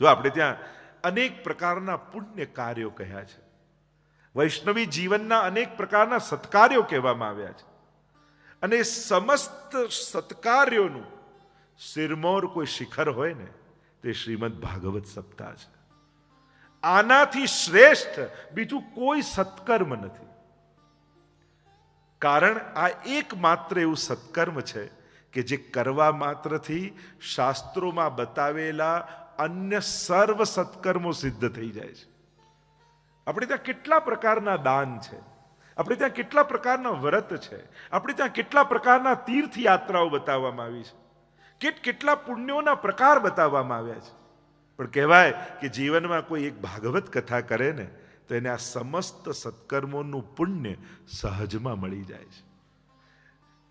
જો આપણે ત્યાં અનેક પ્રકારના પુણ્ય કાર્યો કહ્યા છે. વૈષ્ણવી જીવનના અનેક પ્રકારના સત્કાર્યો કહેવામાં આવ્યા છે. અને સમસ્ત સત્કાર્યોનું સિરમોર કોઈ શિખર હોય ને, તે શ્રીમદ ભાગવત સપ્તાહ છે. આનાથી શ્રેષ્ઠ બીજું કોઈ સત્કર્મ નથી. કારણ આ એકમાત્ર એવું સત્કર્મ છે કે જે કરવા માત્રથી શાસ્ત્રોમાં બતાવેલા અન્ય સર્વ સત્કર્મો સિદ્ધ થઈ જાય છે. આપણે ત્યાં કેટલા પ્રકારના દાન છે? આપણે ત્યાં કેટલા પ્રકારના વ્રત છે? આપણે ત્યાં કેટલા પ્રકારના તીર્થયાત્રાઓ બતાવવામાં આવી છે? કેટ કેટલા પુણ્યોના પ્રકાર બતાવવામાં આવ્યા છે? પણ કહેવાય કે જીવનમાં કોઈ એક ભાગવત કથા કરે ને, તો એને આ સમસ્ત સત્કર્મોનું પુણ્ય સહજમાં મળી જાય છે.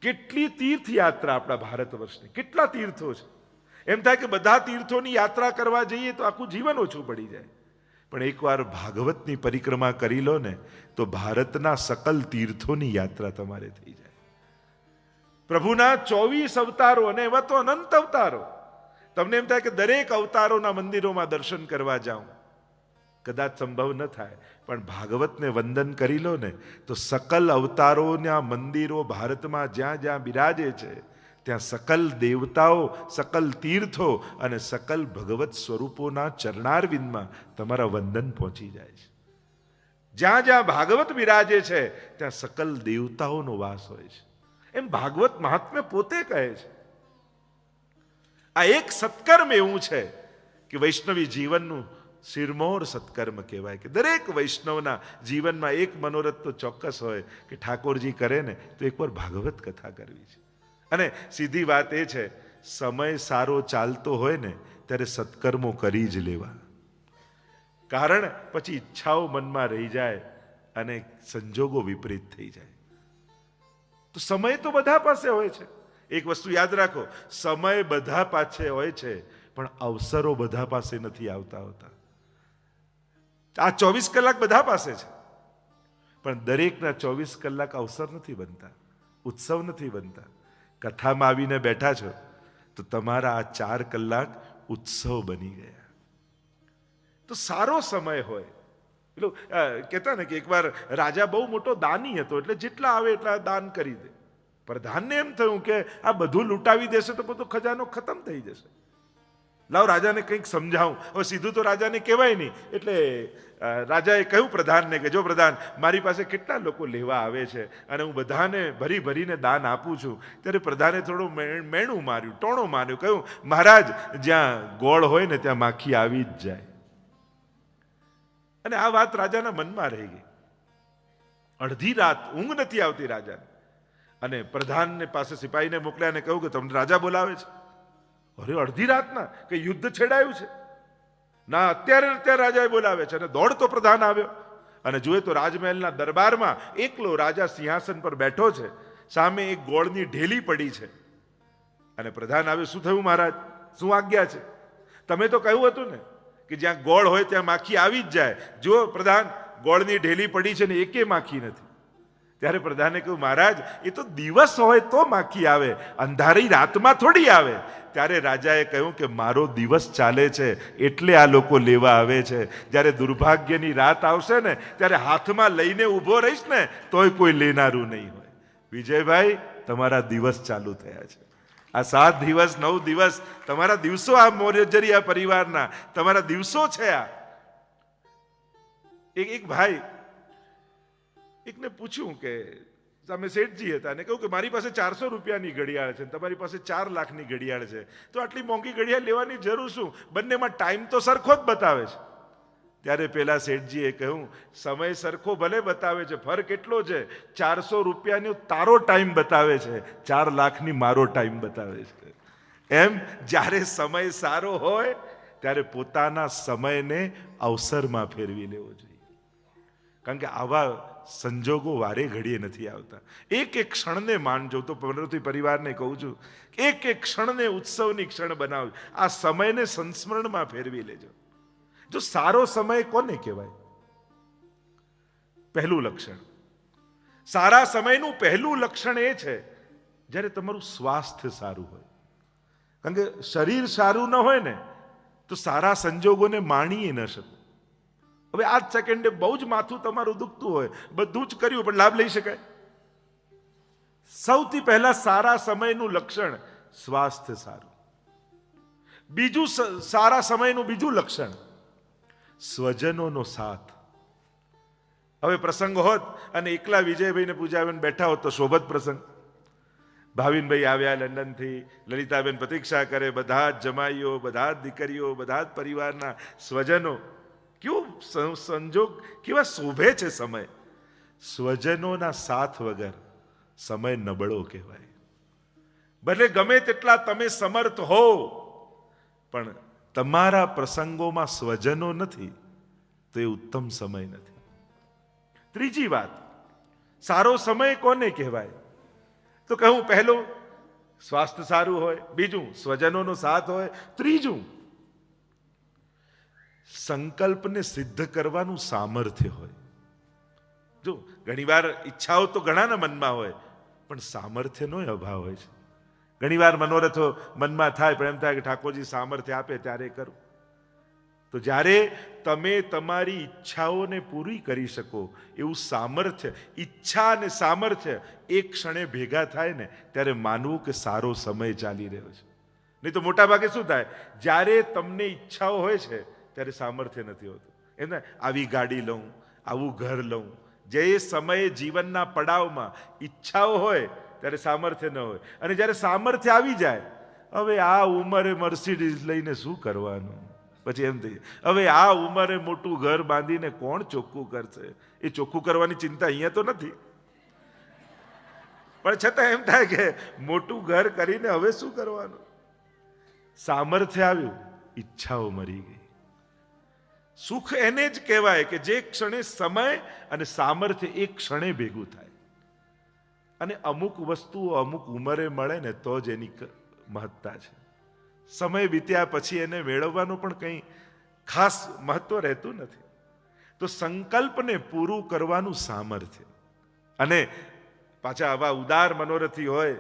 કેટલી તીર્થયાત્રા આપણા ભારત વર્ષની? કેટલા તીર્થો છે? એમ થાય કે બધા તીર્થોની યાત્રા કરવા જઈએ તો આખું જીવન ઓછું પડી જાય. પણ એકવાર ભાગવતની પરિક્રમા કરી લો ને, તો ભારતના સકલ તીર્થોની યાત્રા તમારે થઈ જાય. પ્રભુના ચોવીસ અવતારો અને એવા તો અનંત અવતારો. તમને એમ થાય કે દરેક અવતારોના મંદિરોમાં દર્શન કરવા જાઉં. કદાચ સંભવ ન થાય, પણ ભાગવતને વંદન કરી લો ને, તો સકલ અવતારોના મંદિરો ભારતમાં જ્યાં જ્યાં બિરાજે છે ત્યાં સકલ દેવતાઓ, સકલ તીર્થો અને સકલ ભગવત સ્વરૂપોના ચરણારવિંદમાં તમારા વંદન પહોંચી જાય છે. જ્યાં જ્યાં ભાગવત બિરાજે છે, ત્યાં સકલ દેવતાઓનો વાસ હોય છે. એમ ભાગવત મહાત્મ્ય પોતે કહે છે. આ એક સત્કર્મ એવું છે કે વૈષ્ણવી જીવનનું શિરમોર સત્કર્મ કહેવાય કે દરેક વૈષ્ણવના જીવનમાં એક મનોરથ તો ચોક્કસ હોય કે ઠાકોરજી કરે ને તો એકવાર ભાગવત કથા કરવી છે. અને સીધી વાત એ છે, સમય સારો ચાલતો હોય ને, ત્યારે સત્કર્મો કરી જ લેવા. કારણ પછી ઈચ્છાઓ મનમાં રહી જાય અને સંજોગો વિપરીત થઈ જાય. તો સમય તો બધા પાસે હોય છે. એક વસ્તુ યાદ રાખો, સમય બધા પાસે હોય છે, પણ અવસરો બધા પાસે નથી આવતા હોતા. આ ચોવીસ કલાક બધા પાસે છે. પણ દરેકના ચોવીસ કલાક અવસર નથી બનતા, ઉત્સવ નથી બનતા. કથામાં આવીને બેઠા છો તો તમારા આ ચાર કલાક ઉત્સવ બની ગયા. તો સારો સમય હોય. અ, કહેતા ને કે એકવાર રાજા બહુ મોટો દાની હતો એટલે જેટલા આવે એટલા દાન કરી દે. પ્રધાનને એમ થયું કે આ બધું લૂંટાવી દેશે તો બધો ખજાનો ખતમ થઈ જશે. લાવ રાજાને કંઈક સમજાવું. હવે સીધું તો રાજાને કહેવાય નહીં. એટલે રાજાએ કહ્યું પ્રધાનને કે, જો પ્રધાન, મારી પાસે કેટલા લોકો લેવા આવે છે અને હું બધાને ભરી ભરીને દાન આપું છું. ત્યારે પ્રધાને થોડું મેણ- માર્યું, ટોણું માર્યું, કહ્યું, મહારાજ, જ્યાં ગોળ હોય ને ત્યાં માખી આવી જ જાય. અને આ વાત રાજાના મનમાં રહી ગઈ. અડધી રાત ઊંઘ નથી આવતી રાજાને. અને પ્રધાનને પાસે સિપાહીને મોકલ્યા અને કહ્યું કે, તમને રાજા બોલાવે છે? અરે, અડધી રાતના, કે યુદ્ધ છેડાયું છે? ના, અત્યારે અત્યારે રાજાએ બોલાવે છે અને દોડતો પ્રધાન આવ્યો. અને જુએ તો રાજમહેલના દરબારમાં એકલો રાજા સિંહાસન પર બેઠો છે. સામે એક ગોળની ઢેલી પડી છે. અને પ્રધાન આવે શું થયું મહારાજ? શું આજ્ઞા છે? તમે તો કહ્યું હતું ને કે જ્યાં ગોળ હોય ત્યાં માખી આવી જ જાય. જો પ્રધાન, ગોળની ઢેલી પડી છે ને એકે માખી નથી. ત્યારે પ્રધાને કહ્યું, મહારાજ, એ તો દિવસ હોય તો માખી આવે. અંધારી રાતમાં થોડી આવે. ત્યારે રાજાએ કહ્યું કે મારો દિવસ ચાલે છે, એટલે આ લોકો લેવા આવે છે. જ્યારે દુર્ભાગ્યની રાત આવશે ને, ત્યારે હાથમાં લઈને ઊભો રહીશ ને, તોય કોઈ લેનારું નહીં હોય. વિજયભાઈ, તમારા દિવસ ચાલુ થયા છે. આ સાત દિવસ, નવ દિવસ, તમારા દિવસો આ મોરજરિયા પરિવારના, તમારા દિવસો છે આ. એક એક ભાઈ, એકને પૂછ્યું કે સામે શેઠજી હતા અને કહ્યું કે મારી પાસે ચારસો રૂપિયાની ઘડિયાળ છે તમારી પાસે ચાર લાખની ઘડિયાળ છે. તો આટલી મોંઘી ઘડિયાળ લેવાની જરૂર શું? બંનેમાં ટાઈમ તો સરખો જ બતાવે છે. ત્યારે પેલા શેઠજીએ કહ્યું, સમય સરખો ભલે બતાવે છે ફરક કેટલો છે? ચારસો રૂપિયાનો તારો ટાઈમ બતાવે છે. ચાર લાખની મારો ટાઈમ બતાવે છે. એમ જ્યારે સમય સારો હોય, ત્યારે પોતાના સમયને અવસરમાં ફેરવી લેવો જોઈએ. કારણ કે આવા સંજોગો વારે ઘડીએ નથી આવતા. એક એક ક્ષણને માનજો. તો પ્રવૃત્તિ પરિવારને કહું છું એક એક ક્ષણને ઉત્સવની ક્ષણ બનાવજો આ સમયને સંસ્મરણમાં ફેરવી લેજો. જો સારો સમય કોને કહેવાય? પહેલું લક્ષણ. સારા સમયનું પહેલું લક્ષણ એ છે, જ્યારે તમારું સ્વાસ્થ્ય સારું હોય. કારણ કે શરીર સારું ન હોય ને, તો સારા સંજોગોને માણીએ ન શકો. હવે આ સેકન્ડે બહુ જ માથું તમારું દુખતું હોય. બધું જ કર્યું, પણ લાભ લઈ શકાય. સૌથી પહેલા સારા સમયનું લક્ષણ સ્વાસ્થ્ય સારું. બીજું સારા સમયનું બીજું લક્ષણ સ્વજનોનો સાથ. હવે પ્રસંગ હોત અને એકલા વિજયભાઈને પૂજાબેન બેઠા હોત તો શોભત પ્રસંગ. ભાવિનભાઈ આવ્યા લંડનથી, લલિતાબેન પ્રતીક્ષા કરે, બધા જ જમાઈઓ, બધા જ દીકરીઓ, બધા જ પરિવારના સ્વજનો કેવું સંજોગ, કેવા શોભે છે સમય? સ્વજનોના સાથ વગર સમય નબળો કહેવાય. ભલે ગમે તેટલા તમે સમર્થ હો, પણ તમારા પ્રસંગોમાં સ્વજનો નથી, તો એ ઉત્તમ સમય નથી. ત્રીજી વાત, સારો સમય કોને કહેવાય? તો કહું પહેલું, સ્વાસ્થ્ય સારું હોય, બીજું સ્વજનોનો સાથ હોય, ત્રીજું સંકલ્પને સિદ્ધ કરવાનું સામર્થ્ય હોય. જો, ઘણીવાર ઈચ્છાઓ તો ઘણાના મનમાં હોય, પણ સામર્થ્યનો અભાવ હોય છે. ઘણીવાર મનોરથો મનમાં થાય, પણ એમ થાય કે ઠાકોરજી સામર્થ્ય આપે ત્યારે કરું. તો જ્યારે તમે તમારી ઈચ્છાઓને પૂરી કરી શકો, એવું સામર્થ્ય, ઈચ્છા અને સામર્થ્ય એક ક્ષણે ભેગા થાય ને, ત્યારે માનવું કે સારો સમય ચાલી રહ્યો છે. નહીં તો મોટાભાગે શું થાય? જ્યારે તમને ઈચ્છાઓ હોય છે ત્યારે સામર્થ્ય નથી હોતું. એને આવી ગાડી લઉં, આવું ઘર લઉં. જે સમયે જીવનના પડાવમાં ઈચ્છાઓ હોય, ત્યારે સામર્થ્ય ન હોય. અને જ્યારે સામર્થ્ય આવી જાય, હવે આ ઉંમરે મર્સિડીઝ લઈને શું કરવાનું? પછી એમ થઈ હવે આ ઉંમરે મોટું ઘર બાંધીને કોણ ચોખ્ખું કરશે? એ ચોખ્ખું કરવાની ચિંતા અહીંયા તો નથી. પણ છતાં એમ થાય કે મોટું ઘર કરીને હવે શું કરવાનું? સામર્થ્ય આવ્યું, ઈચ્છાઓ મરી ગઈ. સુખ એને જ કહેવાય કે જે ક્ષણે સમય અને સામર્થ્ય એક ક્ષણે ભેગું થાય. અને અમુક વસ્તુઓ અમુક ઉંમરે મળે ને તો જ એની મહત્તા છે. સમય વીત્યા પછી એને મેળવવાનું પણ કંઈ ખાસ મહત્વ રહેતું નથી. તો સંકલ્પને પૂરું કરવાનું સામર્થ્ય. અને પાછા આવા ઉદાર મનોરથી હોય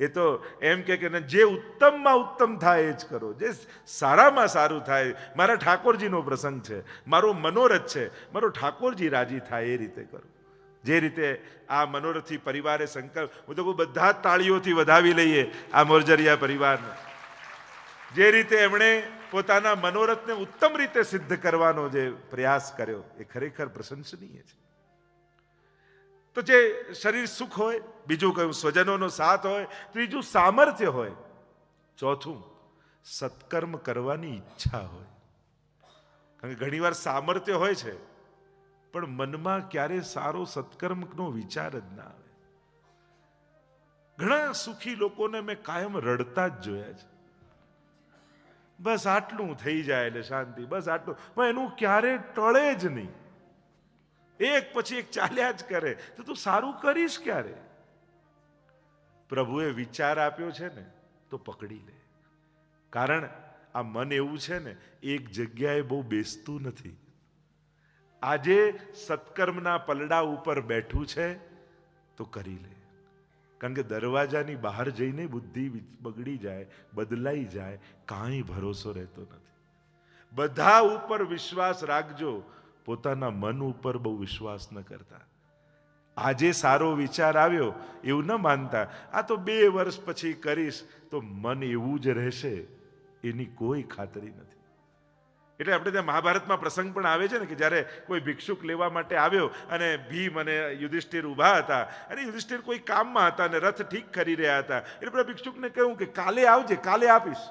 એ તો એમ કે જે ઉત્તમમાં ઉત્તમ થાય એ જ કરો. જે સારામાં સારું થાય, મારા ઠાકોરજીનો પ્રસંગ છે, મારો મનોરથ છે, મારો ઠાકોરજી રાજી થાય એ રીતે કરો. જે રીતે આ મનોરથી પરિવારે સંકલ્પ, હું તો બધા જ તાળીઓથી વધાવી લઈએ આ મોરજરિયા પરિવારને. જે રીતે એમણે પોતાના મનોરથને ઉત્તમ રીતે સિદ્ધ કરવાનો જે પ્રયાસ કર્યો, એ ખરેખર પ્રશંસનીય છે. તો જે શરીર સુખ હોય, બીજું કયું સ્વજનોનો સાથ હોય, ત્રીજું સામર્થ્ય હોય, ચોથું સત્કર્મ કરવાની ઈચ્છા હોય. કારણ કે ઘણીવાર સામર્થ્ય હોય છે, પણ મનમાં ક્યારે સારો સત્કર્મનો વિચાર જ ના આવે. ઘણા સુખી લોકોને મેં કાયમ રડતા જ જોયા છે. બસ આટલું થઈ જાય એટલે શાંતિ, બસ આટલું, પણ એનું ક્યારે ટળે જ નહીં. એક પછી એક ચાલ્યા જ કરે. તો તું સારું કરીશ ક્યારે? પ્રભુએ વિચાર આપ્યો છે ને, તો પકડી લે. કારણ આ મન એવું છે ને, એક જગ્યાએ બહુ બેસતું નથી. આજે સત્કર્મના પલડા ઉપર બેઠું છે, તો કરી લે. કારણ કે દરવાજાની બહાર જઈને બુદ્ધિ બગડી જાય, બદલાઈ જાય, કાંઈ ભરોસો રહેતો નથી. બધા ઉપર વિશ્વાસ રાખજો પોતાના મન ઉપર બહુ વિશ્વાસ ન કરતા. આજે સારો વિચાર આવ્યો, એવું ન માનતા. આ તો બે વર્ષ પછી કરીશ, તો મન એવું જ રહેશે, એની કોઈ ખાતરી નથી. એટલે આપણે ત્યાં મહાભારતમાં પ્રસંગ પણ આવે છે ને કે જ્યારે કોઈ ભિક્ષુક લેવા માટે આવ્યો અને ભીમ અને યુધિષ્ઠિર ઊભા હતા, અને યુધિષ્ઠિર કોઈ કામમાં હતા અને રથ ઠીક કરી રહ્યા હતા, એટલે પેલા ભિક્ષુકને કહ્યું કે કાલે આવજે, કાલે આપીશ.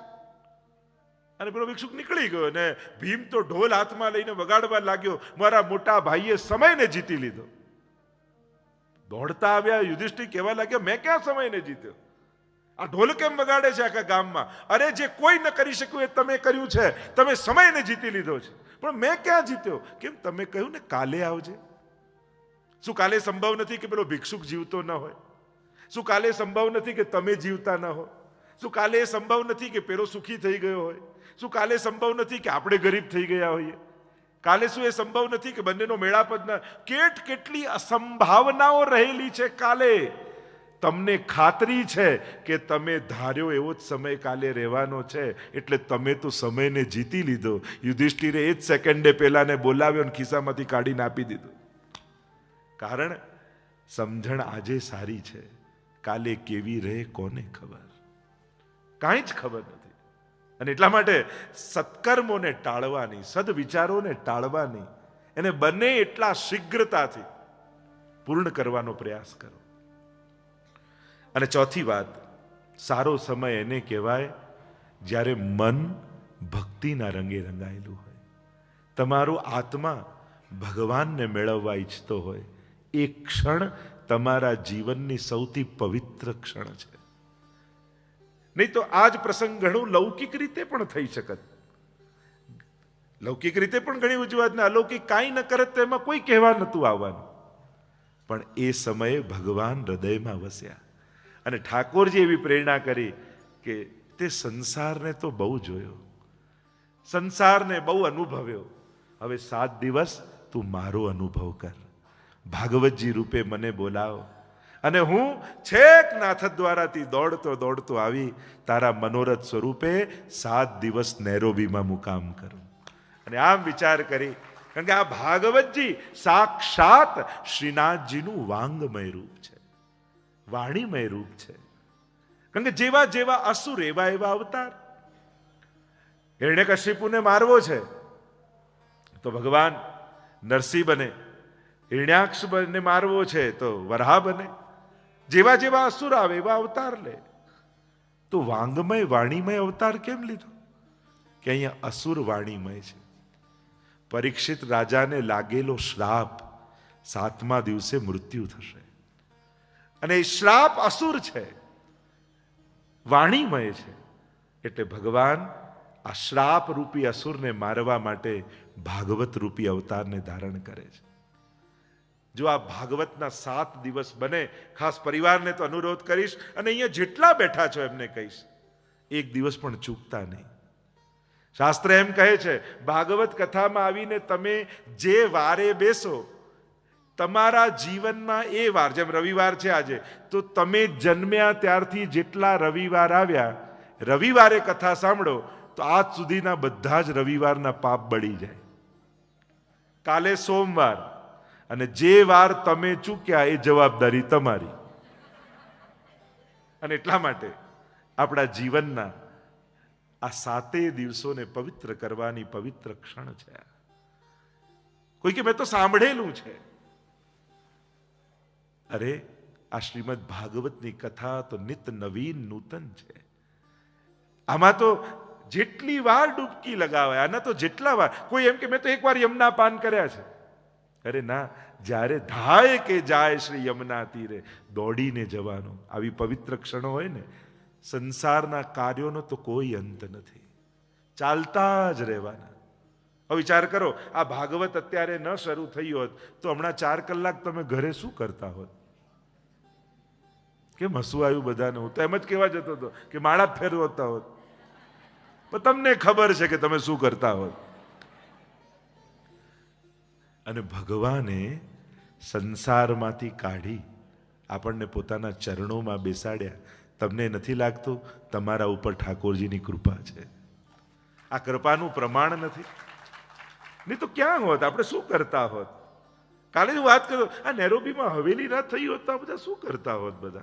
અને પેલો ભિક્ષુક નીકળી ગયો ને ભીમ તો ઢોલ હાથમાં લઈને વગાડવા લાગ્યો. મારા મોટા ભાઈએ સમયને જીતી લીધો. દોડતા આવ્યા, યુધિષ્ઠિર કહેવા લાગ્યા, મેં ક્યાં સમયને જીત્યો? આ ઢોલ કેમ વગાડે છે આખા ગામમાં? અરે, જે કોઈ ન કરી શક્યું એ તમે કર્યું છે. તમે સમયને જીતી લીધો છે. પણ મેં ક્યાં જીત્યો? કેમ તમે કહ્યું ને કાલે આવજે. શું કાલે સંભવ નથી કે પેલો ભિક્ષુક જીવતો ન હોય? શું કાલે સંભવ નથી કે તમે જીવતા ન હો? શું કાલે એ સંભવ નથી કે પેલો સુખી થઈ ગયો હોય? શું કાલે સંભવ નથી કે આપણે ગરીબ થઈ ગયા હોઈએ? કાલે શું એ સંભવ નથી કે બંનેનો મેળાપ જ કેટ કેટલી અસંભાવનાઓ રહેલી છે કાલે. તમને ખાતરી છે કે તમે ધાર્યો એવો જ સમય કાલે રહેવાનો છે, એટલે તમે તો સમયને જીતી લીધો. યુધિષ્ઠિરે એ જ સેકન્ડે પહેલાંને બોલાવ્યો અને ખિસ્સામાંથી કાઢીને આપી દીધું. કારણ સમજણ આજે સારી છે. કાલે કેવી રહે કોને ખબર? કાંઈ જ ખબર નથી. અને એટલા માટે સત્કર્મોને ટાળવાની, સદવિચારોને ટાળવાની, એને બને એટલા શીઘ્રતાથી પૂર્ણ કરવાનો પ્રયાસ કરો. અને ચોથી વાત, સારો સમય એને કહેવાય જ્યારે મન ભક્તિના રંગે રંગાયેલું હોય. તમારો આત્મા ભગવાનને મેળવવા ઈચ્છતો હોય. એ ક્ષણ તમારા જીવનની સૌથી પવિત્ર ક્ષણ છે. નહીં તો આ જ પ્રસંગ ઘણું લૌકિક રીતે પણ થઈ શકત. લૌકિક રીતે પણ ઘણી ઉજવાત ને અલૌકિક કાંઈ ન કરે તો એમાં કોઈ કહેવા નહોતું આવવાનું. પણ એ સમયે ભગવાન હૃદયમાં વસ્યા. અને ઠાકોરજી એવી પ્રેરણા કરી કે તે સંસારને તો બહુ જોયો. સંસારને બહુ અનુભવ્યો. હવે સાત દિવસ તું મારો અનુભવ કર. ભાગવતજી રૂપે મને બોલાવો. અને હું છેક નાથ દ્વારાથી દોડતો દોડતો આવી તારા મનોરથ સ્વરૂપે સાત દિવસ નેરોબીમાં મુકામ કરું. અને આમ વિચાર કરી, કારણ કે આ ભાગવતજી સાક્ષાત શ્રીનાથજીનું વાંગમય રૂપ છે, વાણીમય રૂપ છે. કારણ કે જેવા જેવા અસુર એવા એવા અવતાર. એણે કશ્યપુને મારવો છે, તો ભગવાન નરસિંહ બને હિરણ્યાક્ષ બને મારવો છે, તો વરહા બને જેવા જેવા અસુર આવે એવા અવતાર લે. તો વાંગમય, વાણીમય અવતાર કેમ લીધો? કે અહીંયા અસુર વાણીમય છે. પરીક્ષિત રાજાને લાગેલો શ્રાપ સાતમા દિવસે મૃત્યુ થશે. અને એ શ્રાપ અસુર છે. વાણીમય છે. એટલે ભગવાન આ શ્રાપ રૂપી અસુરને મારવા માટે ભાગવત રૂપી અવતારને ધારણ કરે છે. જો આ ભાગવતના સાત દિવસ બને, ખાસ પરિવારને તો અનુરોધ કરીશ અને અહીંયા જેટલા બેઠા છો એમને કહીશ, એક દિવસ પણ ચૂકતા નહીં. શાસ્ત્ર એમ કહે છે, ભાગવત કથામાં આવીને તમે જે વારે બેસો, તમારા જીવનમાં એ વાર, જેમ રવિવાર છે આજે, તો તમે જન્મ્યા ત્યારથી જેટલા રવિવાર આવ્યા, રવિવારે કથા સાંભળો, તો આજ સુધીના બધા જ રવિવારના પાપ બળી જાય. કાલે સોમવાર અને જે વાર તમે ચૂક્યા એ જવાબદારી તમારી. અને એટલા માટે આપણા જીવનના આ સાતેય દિવસોને પવિત્ર કરવાની પવિત્ર ક્ષણ છે. કોઈ કે મેં તો સાંભળેલું છે. અરે, આ શ્રીમદ ભાગવતની કથા તો નિત નવીન નૂતન છે. આમાં તો જેટલી વાર ડૂબકી લગાવાય, આના તો જેટલા વાર. કોઈ એમ કે, મેં તો એકવાર યમના પાન કર્યા છે. અરે ના, જ્યારે ધાય કે જાય શ્રી યમુના તીરે, દોડીને જવાનું. આવી પવિત્ર ક્ષણો હોય ને, સંસારના કાર્યોનો તો કોઈ અંત નથી. ચાલતા જ રહેવાના. હવે વિચાર કરો, આ ભાગવત અત્યારે ન શરૂ થઈ હોત, તો હમણાં ચાર કલાક તમે ઘરે શું કરતા હોત? કેમ હસવું આવ્યું બધાને? હું તો એમ જ કહેવા જતો હતો કે માળા ફેરવતા હોત. પણ તમને ખબર છે કે તમે શું કરતા હોત. અને ભગવાને સંસારમાંથી કાઢી આપણને પોતાના ચરણોમાં બેસાડ્યા. તમને નથી લાગતું? તમારા ઉપર ઠાકોરજીની કૃપા છે. આ કૃપાનું પ્રમાણ નથી. નહીં તો ક્યાં હોત? આપણે શું કરતા હોત? કાલે જ વાત કરું, આ નેરોબીમાં હવેલી ના થઈ હોત તો આ બધા શું કરતા હોત બધા?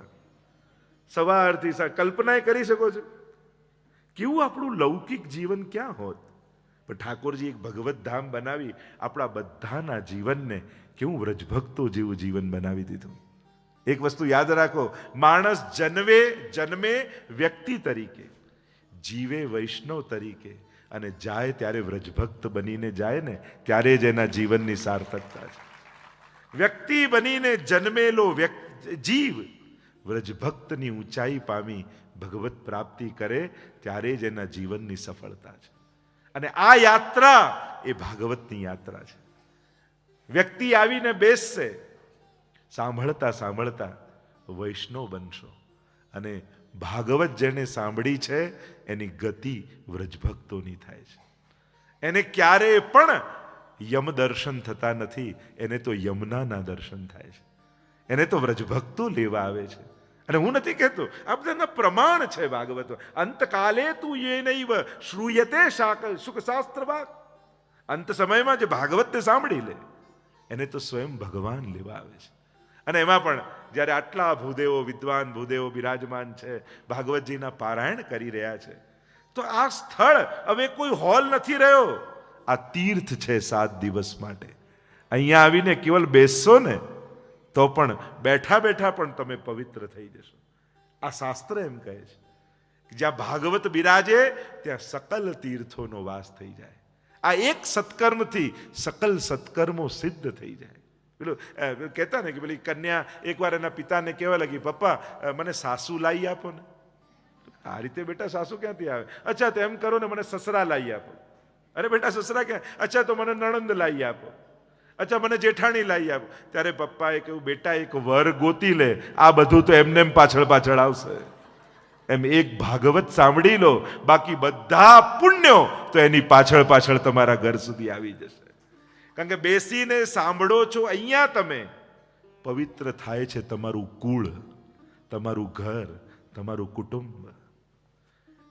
સવારથી સા કલ્પના કરી શકો છો. કેવું આપણું લૌકિક જીવન ક્યાં હોત? પણ ઠાકોરજી એક ભગવત ધામ બનાવી આપણા બધાના જીવનને કેવું વ્રજભક્તો જેવું જીવન બનાવી દીધું. એક વસ્તુ યાદ રાખો, માણસ જન્મે જન્મે વ્યક્તિ તરીકે, જીવે વૈષ્ણવ તરીકે અને જાય ત્યારે વ્રજભક્ત બનીને જાય ને ત્યારે જ એના જીવનની સાર્થકતા છે. વ્યક્તિ બનીને જન્મેલો જીવ વ્રજભક્તની ઊંચાઈ પામી ભગવત પ્રાપ્તિ કરે ત્યારે જ એના જીવનની સફળતા છે. અને આ યાત્રા એ ભાગવતની યાત્રા છે. વ્યક્તિ આવીને બેસશે, સાંભળતા સાંભળતા વૈષ્ણવ બનશો. અને ભાગવત જેને સાંભળી છે, એની ગતિ વ્રજભક્તોની થાય છે. એને ક્યારેય પણ યમ દર્શન થતા નથી, એને તો યમુનાના દર્શન થાય છે. એને તો વ્રજભક્તો લેવા આવે છે. અને હું નથી કહેતો, આ બધાના પ્રમાણ છે ભાગવત. અંતકાલે તું એ નૈવ શ્રૂયતે શાક સુખ વાક અંત સમયમાં જે ભાગવતને સાંભળી લે, એને તો સ્વયં ભગવાન લેવા આવે છે. અને એમાં પણ જ્યારે આટલા ભૂદેવો, વિદ્વાન ભૂદેવો બિરાજમાન છે, ભાગવતજીના પારાયણ કરી રહ્યા છે, તો આ સ્થળ હવે કોઈ હોલ નથી રહ્યો. આ તીર્થ છે સાત દિવસ માટે. અહીંયા આવીને કેવલ બેસશો ને તો પણ બેઠા બેઠા પણ તમે પવિત્ર થઈ જશો. આ શાસ્ત્ર એમ કહે છે જ્યાં ભાગવત બિરાજે, ત્યાં સકલ તીર્થોનો વાસ થઈ જાય. આ એક સત્કર્મથી સકલ સત્કર્મો સિદ્ધ થઈ જાય. પેલું કહેતા ને કે પેલી કન્યા એકવાર એના પિતાને કહેવા લાગી, પપ્પા મને સાસુ લાવી આપો ને. આ રીતે બેટા સાસુ ક્યાંથી આવે? અચ્છા, તો એમ કરો ને, મને સસરા લાવી આપો. અરે બેટા, સસરા ક્યાં? અચ્છા, તો મને નણંદ લાવી આપો. અચ્છા, મને જેઠાણી લાવી આપ. ત્યારે પપ્પાએ કહ્યું, બેટા, એક વર ગોતી લે. આ બધું તો એમને એમ પાછળ પાછળ આવશે. એમ એક ભાગવત સાંભળી લો. બાકી બધા પુણ્યો તો એની પાછળ પાછળ તમારા ઘર સુધી આવી જશે. કારણ કે બેસીને સાંભળો છો, અહીંયા તમે. પવિત્ર થાય છે તમારું કુળ, તમારું ઘર, તમારું કુટુંબ.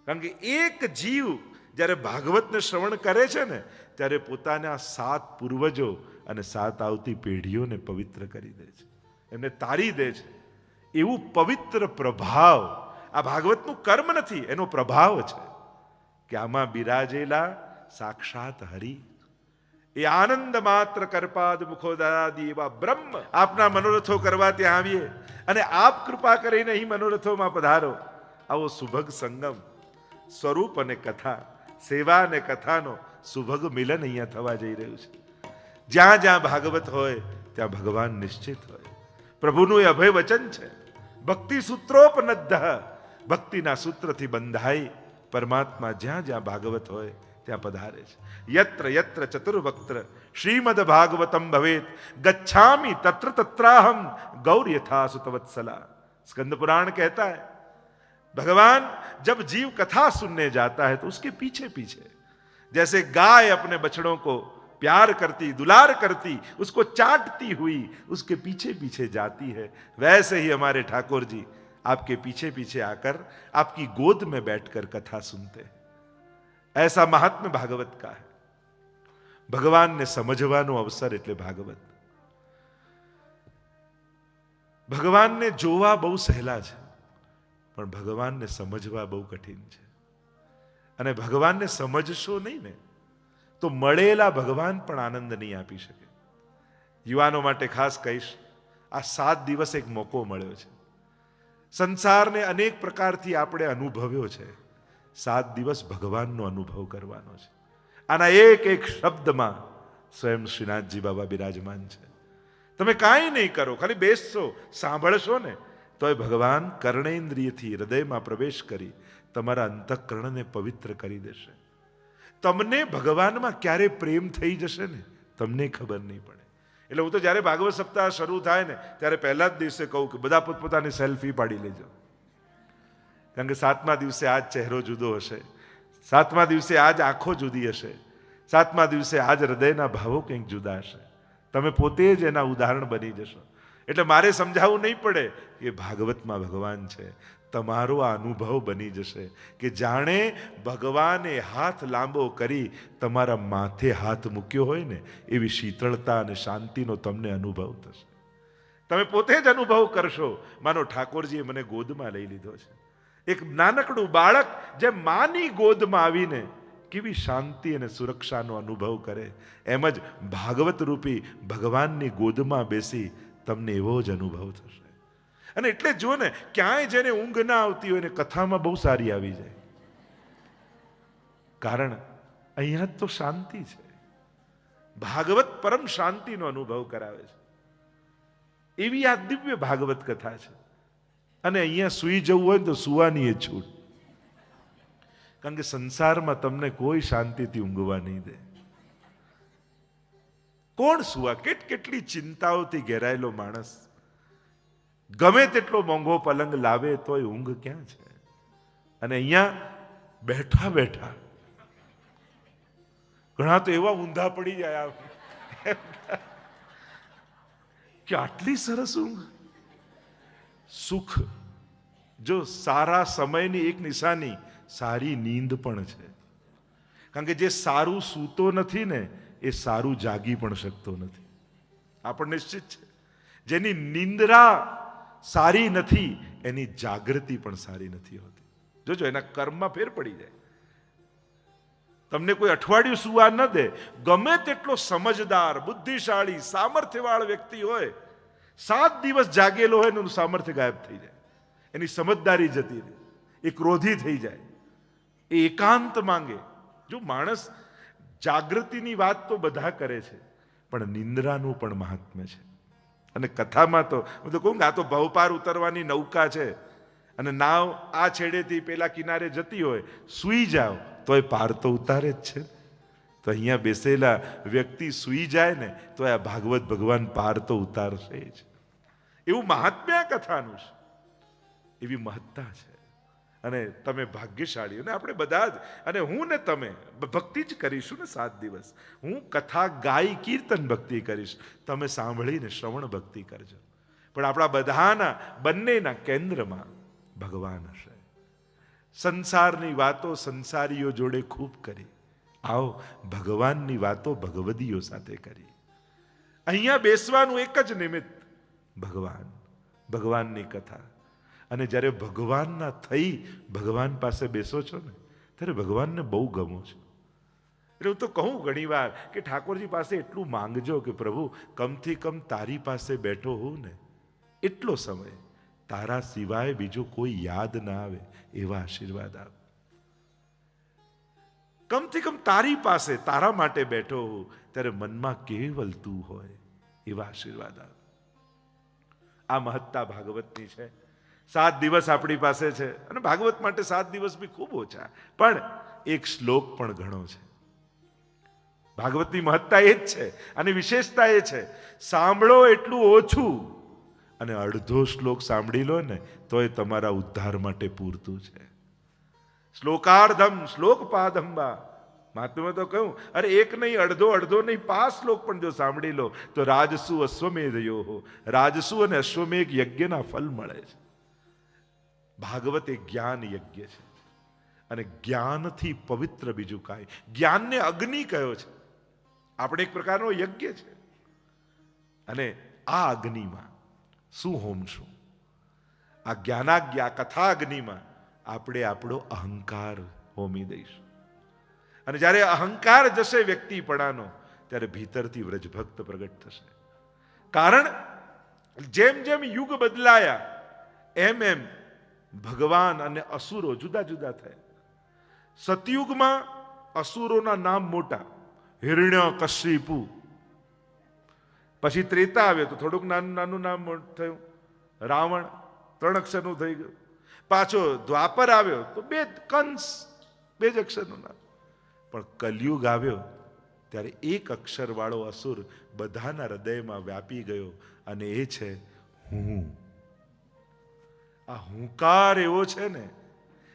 કારણ કે એક જીવ જ્યારે ભાગવતને શ્રવણ કરે છે ને, ત્યારે પોતાના સાત પૂર્વજો અને સાત આવતી પેઢીઓને પવિત્ર કરી દે છે. એમને તારી દે છે. એવું પવિત્ર પ્રભાવ આ ભાગવતનું કર્મ નથી, એનો પ્રભાવ છે કે આમાં બિરાજેલા સાક્ષાત હરિ. એ આનંદ માત્ર કરપાદ મુખોદાદી એવા બ્રહ્મ. આપના મનોરથો કરવા ત્યાં આવીએ અને આપ કૃપા કરીને અહીં મનોરથોમાં પધારો. આવો સુભગ સંગમ, સ્વરૂપ અને કથા, સેવા અને કથાનો સુભગ મિલન અહીંયા થવા જઈ રહ્યું છે. જ્યાં જ્યાં ભાગવત હોય ત્યાં ભગવાન નિશ્ચિત હોય પ્રભુનું એ અભય વચન છે ભક્તિ સૂત્રોપનદ્ધ ભક્તિના સૂત્રથી બંધાઈ પરમાત્મા જ્યાં જ્યાં ભાગવત હોય ત્યાં પધારે છે યત્ર યત્ર ચતુર્વક્ત્ર શ્રીમદ ભાગવતમ ભવેત ગચ્છામી તત્ર તત્રાહમ ગૌર યથા સુતવત્સલા स्कंद पुराण कहता है भगवान जब जीव कथा सुनने जाता है तो उसके पीछे पीछे जैसे गाय अपने बछड़ों को प्यार करती दुलार करती उसको चाटती हुई उसके पीछे पीछे जाती है वैसे ही हमारे ठाकुर जी आपके पीछे पीछे आकर आपकी गोद में बैठकर कथा सुनते हैं ऐसा महात्म्य भागवत का है ભગવાનને સમજવાનો અવસર એટલે ભાગવત ભગવાનને જોવા બહુ સહેલા છે પણ ભગવાનને સમજવા બહુ કઠિન છે અને ભગવાનને સમજશો નહીં ને તો મળેલા ભગવાન પણ આનંદ નહીં આપી શકે. યુવાનો માટે ખાસ કહીશ, આ સાત દિવસ એક મોકો મળ્યો છે. સંસારને અનેક પ્રકારથી આપણે અનુભવ્યો છે. સાત દિવસ ભગવાનનો અનુભવ કરવાનો છે. આના એક એક શબ્દમાં સ્વયં શ્રીનાથજી બાબા બિરાજમાન છે. તમે કાંઈ નહીં કરો, ખાલી બેસશો, સાંભળશો ને, તોય ભગવાન કર્ણેન્દ્રિયથી હૃદયમાં પ્રવેશ કરી તમારા અંતઃકરણને પવિત્ર કરી દેશે. તમને ભગવાનમાં ક્યારે પ્રેમ થઈ જશે ને? તમને ખબર નહીં પડે. એટલે હું તો જ્યારે ભાગવત સપ્તાહ શરૂ થાય ને, ત્યારે પહેલા જ દિવસે કહું કે બધા પોતપોતાની સેલ્ફી પાડી લેજો. કારણ કે સાતમા દિવસે આજ ચહેરો જુદો હશે. સાતમા દિવસે આજ આંખો જુદી હશે. સાતમા દિવસે આજ હૃદયના ભાવો કંઈક જુદા હશે. તમે પોતે જ એના ઉદાહરણ બની જશો. એટલે મારે સમજાવવું નહીં પડે કે ભાગવતમાં ભગવાન છે. તમારો આ અનુભવ બની જશે કે જાણે ભગવાને હાથ લાંબો કરી તમારા માથે હાથ મૂક્યો હોય ને, એવી શીતળતા અને શાંતિનો તમને અનુભવ થશે. તમે પોતે જ અનુભવ કરશો. માનો, ઠાકોરજીએ મને ગોદમાં લઈ લીધો છે. એક નાનકડું બાળક જે માની ગોદમાં આવીને કેવી શાંતિ અને સુરક્ષાનો અનુભવ કરે, એમ જ ભાગવત રૂપી ભગવાનની ગોદમાં બેસી તમને એવો જ અનુભવ થશે. અને એટલે જુઓ ને, ક્યાંય જેને ઊંઘ ના આવતી હોય ને કથામાં બહુ સારી આવી જાય. કારણ અહીંયા તો શાંતિ છે. ભાગવત પરમ શાંતિનો અનુભવ કરાવે છે. એવી આ દિવ્ય ભાગવત કથા છે. અને અહીંયા સૂઈ જવું હોય તો સુવાની એ છૂટ. કારણ કે સંસારમાં તમને કોઈ શાંતિથી ઊંઘવા નહીં દે. કોણ સુવા? કેટ કેટલી ચિંતાઓથી ઘેરાયેલો માણસ. ગમે તેટલો મોંઘો પલંગ લાવે તોય ઊંઘ ક્યાં છે? અને અહીંયા બેઠા બેઠા ઘણા તો એવા ઊંધા પડી જાય કે આટલી સરસ ઊંઘ? સુખ. જો સારા સમયની એક નિશાની, સારી નીંદ પણ છે. કારણ કે જે સારું સૂતો નથી ને, એ સારું જાગી પણ શકતો નથી. આ પણ નિશ્ચિત છે. જેની નિંદ્રા સારી નથી, એની જાગૃતિ પણ સારી નથી હોતી. જોજો, એના કર્મમાં ફેર પડી જાય. તમને કોઈ અઠવાડિયું સુવા ન દે, ગમે તેટલો સમજદાર, બુદ્ધિશાળી, સામર્થ્યવાળો વ્યક્તિ હોય, સાત દિવસ જાગેલો હોય એનું સામર્થ્ય ગાયબ થઈ જાય. એની સમજદારી જતી રહે એ ક્રોધી થઈ જાય, એ એકાંત માંગે. જો માણસ જાગૃતિની વાત તો બધા કરે છે, પણ નિંદ્રાનું પણ મહાત્મ્ય છે. અને કથામાં તો હું તો કહું કે આ તો ભવપાર ઉતરવાની નૌકા છે. અને નાવ આ છેડેથી પેલા કિનારે જતી હોય, સૂઈ જાઓ તો એ પાર તો ઉતારે જ છે. તો અહીંયા બેસેલા વ્યક્તિ સૂઈ જાય ને તો આ ભાગવત ભગવાન પાર તો ઉતારશે જ. એવું મહાત્મ્ય કથાનું છે. એવી મહત્તા છે. અને તમે ભાગ્યશાળી. અને આપણે બધા જ અને હું ને તમે ભક્તિ જ કરીશું ને સાત દિવસ. હું કથા ગાઈ કીર્તન ભક્તિ કરીશ. તમે સાંભળીને શ્રવણ ભક્તિ કરજો. પણ આપણા બધાના, બંનેના કેન્દ્રમાં ભગવાન હશે. સંસારની વાતો સંસારીઓ જોડે ખૂબ કરી. આવો, ભગવાનની વાતો ભગવદીઓ સાથે કરી. અહીંયા બેસવાનું એક જ નિમિત્ત ભગવાન. ભગવાનની કથા. અને જ્યારે ભગવાનના થઈ ભગવાન પાસે બેસો છો ને, ત્યારે ભગવાનને બહુ ગમો છો. એટલે હું તો કહું ઘણીવાર કે ઠાકોરજી પાસે એટલું માંગજો કે પ્રભુ, કમથી કમ તારી પાસે બેઠો હોઉં ને, એટલો સમય તારા સિવાય બીજું કોઈ યાદ ના આવે એવા આશીર્વાદ આપ. કમથી કમ તારી પાસે, તારા માટે બેઠો હોઉં ત્યારે મનમાં કેવલ તું હોય, એવા આશીર્વાદ આપ. આ મહત્તા ભાગવતની છે. સાત દિવસ આપણી પાસે છે. અને ભાગવત માટે સાત દિવસ બી ખૂબ ઓછા. પણ એક શ્લોક પણ ઘણો છે. ભાગવતની મહત્તા એ જ છે અને વિશેષતા એ છે. સાંભળો એટલું ઓછું. અને અડધો શ્લોક સાંભળી લો ને, તો એ તમારા ઉદ્ધાર માટે પૂરતું છે. શ્લોકાર્ધમ શ્લોક પાધંબા મહાત્મા તો કહ્યું, અરે એક નહીં, અડધો અડધો નહીં, પાંચ શ્લોક પણ જો સાંભળી લો, તો રાજસુ અશ્વમેધ હો રાજસુ અને અશ્વમેઘ યજ્ઞના ફલ મળે છે. ભાગવત એ જ્ઞાન યજ્ઞ છે. અને જ્ઞાનથી પવિત્ર બીજું કાંઈ. જ્ઞાનને અગ્નિ કયો છે? આપણે એક પ્રકારનો યજ્ઞ છે. અને આ અગ્નિમાં શું હોમશું આ જ્ઞાનાજ્ઞા કથા અગ્નિમાં આપણે આપણો અહંકાર હોમી દઈશું. અને જ્યારે અહંકાર જશે વ્યક્તિપણાનો, ત્યારે ભીતરથી વ્રજભક્ત પ્રગટ થશે. કારણ જેમ જેમ યુગ બદલાયા, એમ એમ ભગવાન અને અસુરો જુદા જુદા થયા. સતયુગમાં અસુરોના નામ મોટા. હિરણ્ય, કશ્યપુ. પછી ત્રેતા આવ્યો તો થોડુંક નાનું નાનું નામ થયું. રાવણ ત્રણ અક્ષરનું થઈ ગયું. પાછો દ્વાપર આવ્યો તો બે કંસ, બે જ અક્ષરનું નામ. પણ કલયુગ આવ્યો ત્યારે એક અક્ષરવાળો અસુર બધાના હૃદયમાં વ્યાપી ગયો અને એ છે હું. આ હુંકાર એવો છે ને,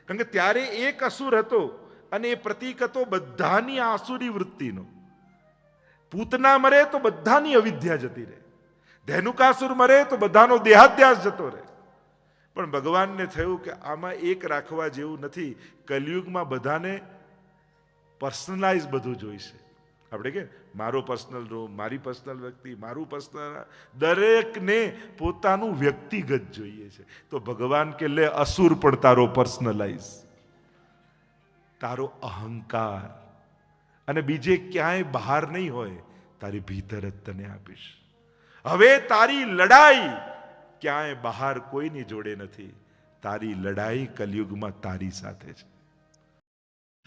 કારણ કે ત્યારે એક અસુર હતો અને એ પ્રતીક હતો બધાની આસુરી વૃત્તિનો. પૂતના મરે તો બધાની અવિદ્યા જતી રહે. ધેનુકાસુર મરે તો બધાનો દેહાધ્યાસ જતો રહે. પણ ભગવાનને થયું કે આમાં એક રાખવા જેવું નથી. કલયુગમાં બધાને પર્સનલાઇઝ બધું જોઈશે. આપણે કે મારો પર્સનલ રૂમ મારી પર્સનલ વ્યક્તિ, મારું પર્સનલ દરેકને પોતાનું વ્યક્તિગત જોઈએ છે. તો ભગવાન કે લે અસુર પણ તારો પર્સનલાઇઝ તારો અહંકાર. અને બીજે ક્યાંય બહાર નહીં હોય, તારી ભીતર જ તને આપીશ. હવે તારી લડાઈ ક્યાંય બહાર કોઈની જોડે નથી. તારી લડાઈ કલયુગમાં તારી સાથે છે.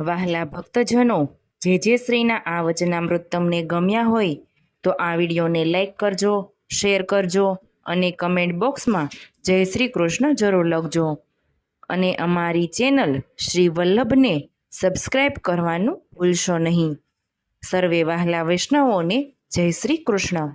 વહાલા ભક્તજનો જે જે શ્રીના આ વચનામૃત તમને ગમ્યા હોય તો આ વિડીયોને લાઇક કરજો, શેર કરજો અને કમેન્ટ બોક્સમાં જય શ્રી કૃષ્ણ જરૂર લખજો. અને અમારી ચેનલ શ્રી વલ્લભને સબસ્ક્રાઈબ કરવાનું ભૂલશો નહીં. સર્વે વહાલા વૈષ્ણવોને જય શ્રી કૃષ્ણ.